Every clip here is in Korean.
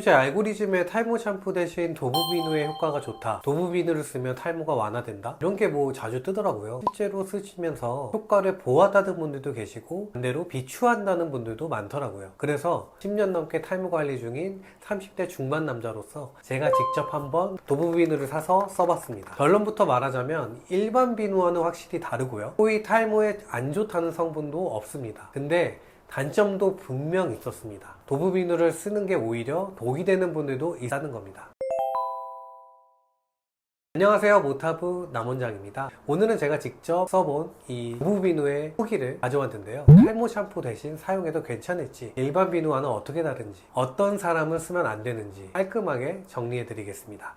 요즘 제 알고리즘에 탈모 샴푸 대신 도브비누의 효과가 좋다. 도브비누를 쓰면 탈모가 완화된다. 이런 게 뭐 자주 뜨더라고요. 실제로 쓰시면서 효과를 보았다는 분들도 계시고 반대로 비추한다는 분들도 많더라고요. 그래서 10년 넘게 탈모 관리 중인 30대 중반 남자로서 제가 직접 한번 도브비누를 사서 써봤습니다. 결론부터 말하자면 일반 비누와는 확실히 다르고요. 코의 탈모에 안 좋다는 성분도 없습니다. 근데 단점도 분명 있었습니다. 도브 비누를 쓰는 게 오히려 독이 되는 분들도 있다는 겁니다. 안녕하세요 모타브 남원장입니다 오늘은 제가 직접 써본 이 도브 비누의 후기를 가져왔는데요 탈모 샴푸 대신 사용해도 괜찮을지 일반 비누와는 어떻게 다른지 어떤 사람은 쓰면 안 되는지 깔끔하게 정리해 드리겠습니다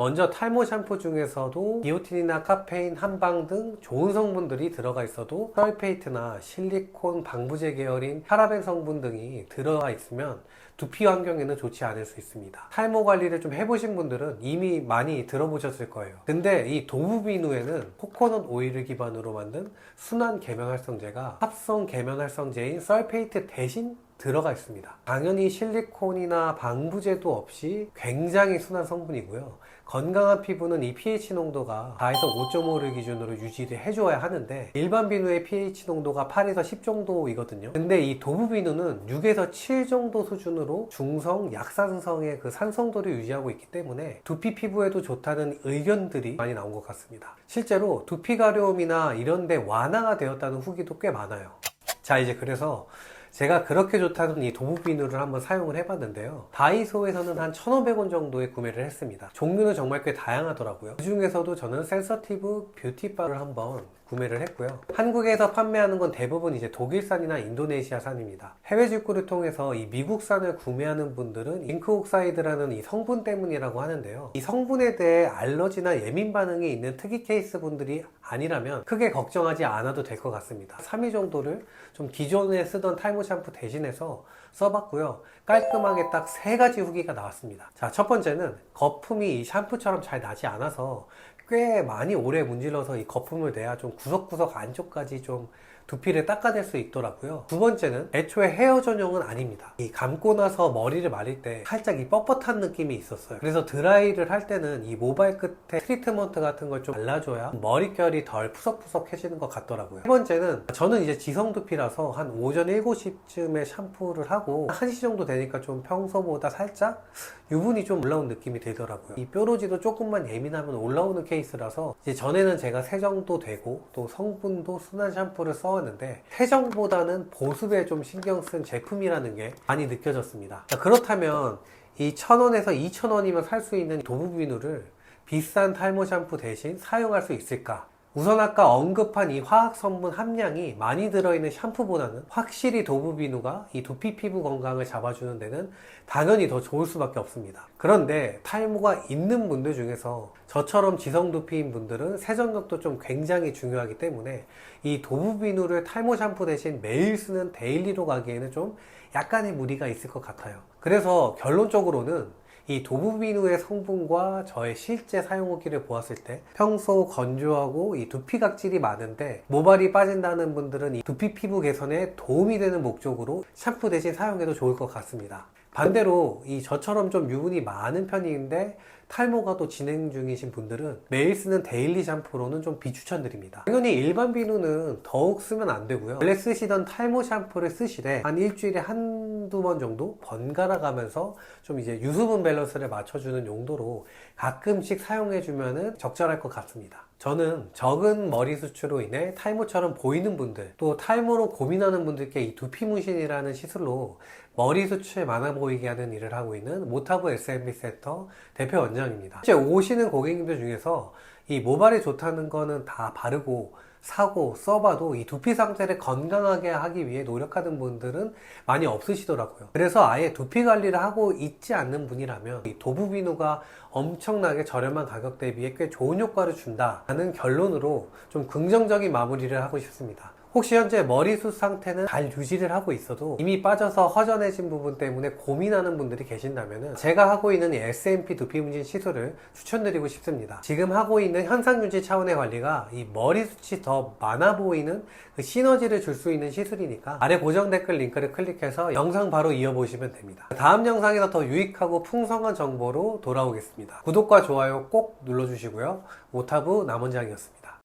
먼저 탈모 샴푸 중에서도 비오틴이나 카페인, 한방 등 좋은 성분들이 들어가 있어도 설페이트나 실리콘, 방부제 계열인 파라벤 성분 등이 들어가 있으면 두피 환경에는 좋지 않을 수 있습니다. 탈모 관리를 좀 해보신 분들은 이미 많이 들어보셨을 거예요. 근데 이 도브비누에는 코코넛 오일을 기반으로 만든 순환 계면활성제가 합성 계면활성제인 설페이트 대신 들어가 있습니다. 당연히 실리콘이나 방부제도 없이 굉장히 순한 성분이고요. 건강한 피부는 이 pH 농도가 4에서 5.5를 기준으로 유지를 해줘야 하는데 일반 비누의 pH 농도가 8에서 10 정도이거든요. 근데 이 도브 비누는 6에서 7 정도 수준으로 중성, 약산성의 그 산성도를 유지하고 있기 때문에 두피 피부에도 좋다는 의견들이 많이 나온 것 같습니다. 실제로 두피 가려움이나 이런 데 완화가 되었다는 후기도 꽤 많아요. 자 이제 그래서 제가 그렇게 좋다는 이 도부 비누를 한번 사용을 해봤는데요. 다이소에서는 한 1,500원 정도에 구매를 했습니다. 종류는 정말 꽤 다양하더라고요. 그 중에서도 저는 센서티브 뷰티바를 한번 구매를 했고요. 한국에서 판매하는 건 대부분 이제 독일산이나 인도네시아산입니다. 해외 직구를 통해서 이 미국산을 구매하는 분들은 잉크 옥사이드라는 이 성분 때문이라고 하는데요. 이 성분에 대해 알러지나 예민 반응이 있는 특이 케이스 분들이 아니라면 크게 걱정하지 않아도 될 것 같습니다. 3일 정도를 좀 기존에 쓰던 탈모 샴푸 대신해서 써봤고요. 깔끔하게 딱 세 가지 후기가 나왔습니다. 자, 첫 번째는 거품이 이 샴푸처럼 잘 나지 않아서 꽤 많이 오래 문질러서 이 거품을 내야 좀 구석구석 안쪽까지 좀 두피를 닦아낼 수 있더라고요. 두 번째는 애초에 헤어 전용은 아닙니다. 이 감고 나서 머리를 말릴 때 살짝 이 뻣뻣한 느낌이 있었어요. 그래서 드라이를 할 때는 이 모발 끝에 트리트먼트 같은 걸 좀 발라줘야 머릿결이 덜 푸석푸석해지는 것 같더라고요. 세 번째는 저는 이제 지성 두피라서 한 오전 7시쯤에 샴푸를 하고 1시 정도 되니까 좀 평소보다 살짝 유분이 좀 올라온 느낌이 들더라고요. 이 뾰루지도 조금만 예민하면 올라오는 케이스라서 이제 전에는 제가 세정도 되고 또 성분도 순한 샴푸를 써 왔는데 세정보다는 보습에 좀 신경 쓴 제품이라는 게 많이 느껴졌습니다. 자, 그렇다면 이 1000원에서 2000원이면 살 수 있는 도브 비누를 비싼 탈모 샴푸 대신 사용할 수 있을까? 우선 아까 언급한 이 화학 성분 함량이 많이 들어있는 샴푸보다는 확실히 도브 비누가 이 두피 피부 건강을 잡아주는 데는 당연히 더 좋을 수밖에 없습니다. 그런데 탈모가 있는 분들 중에서 저처럼 지성 두피인 분들은 세정력도 좀 굉장히 중요하기 때문에 이 도브 비누를 탈모 샴푸 대신 매일 쓰는 데일리로 가기에는 좀 약간의 무리가 있을 것 같아요. 그래서 결론적으로는 이 도브비누의 성분과 저의 실제 사용 후기를 보았을 때 평소 건조하고 이 두피 각질이 많은데 모발이 빠진다는 분들은 이 두피 피부 개선에 도움이 되는 목적으로 샴푸 대신 사용해도 좋을 것 같습니다. 반대로 이 저처럼 좀 유분이 많은 편인데 탈모가 또 진행 중이신 분들은 매일 쓰는 데일리 샴푸로는 좀 비추천드립니다. 당연히 일반 비누는 더욱 쓰면 안 되고요. 원래 쓰시던 탈모 샴푸를 쓰시되 한 일주일에 한 두 번 정도 번갈아 가면서 좀 이제 유수분 밸런스를 맞춰주는 용도로 가끔씩 사용해주면 적절할 것 같습니다. 저는 적은 머리 수치로 인해 탈모처럼 보이는 분들 또 탈모로 고민하는 분들께 이 두피 문신이라는 시술로 머리 수치 많아 보이게 하는 일을 하고 있는 모타브 SMB 센터 대표 원장입니다. 이제 오시는 고객님들 중에서 이 모발이 좋다는 거는 다 바르고 사고 써봐도 이 두피 상태를 건강하게 하기 위해 노력하는 분들은 많이 없으시더라고요. 그래서 아예 두피 관리를 하고 있지 않는 분이라면 이 도부 비누가 엄청나게 저렴한 가격 대비에 꽤 좋은 효과를 준다는 결론으로 좀 긍정적인 마무리를 하고 싶습니다. 혹시 현재 머리숱 상태는 잘 유지를 하고 있어도 이미 빠져서 허전해진 부분 때문에 고민하는 분들이 계신다면 제가 하고 있는 이 SMP 두피 문진 시술을 추천드리고 싶습니다. 지금 하고 있는 현상 유지 차원의 관리가 이 머리숱이 더 많아 보이는 그 시너지를 줄 수 있는 시술이니까 아래 고정 댓글 링크를 클릭해서 영상 바로 이어보시면 됩니다. 다음 영상에서 더 유익하고 풍성한 정보로 돌아오겠습니다. 구독과 좋아요 꼭 눌러주시고요. 오타부 남원장이었습니다.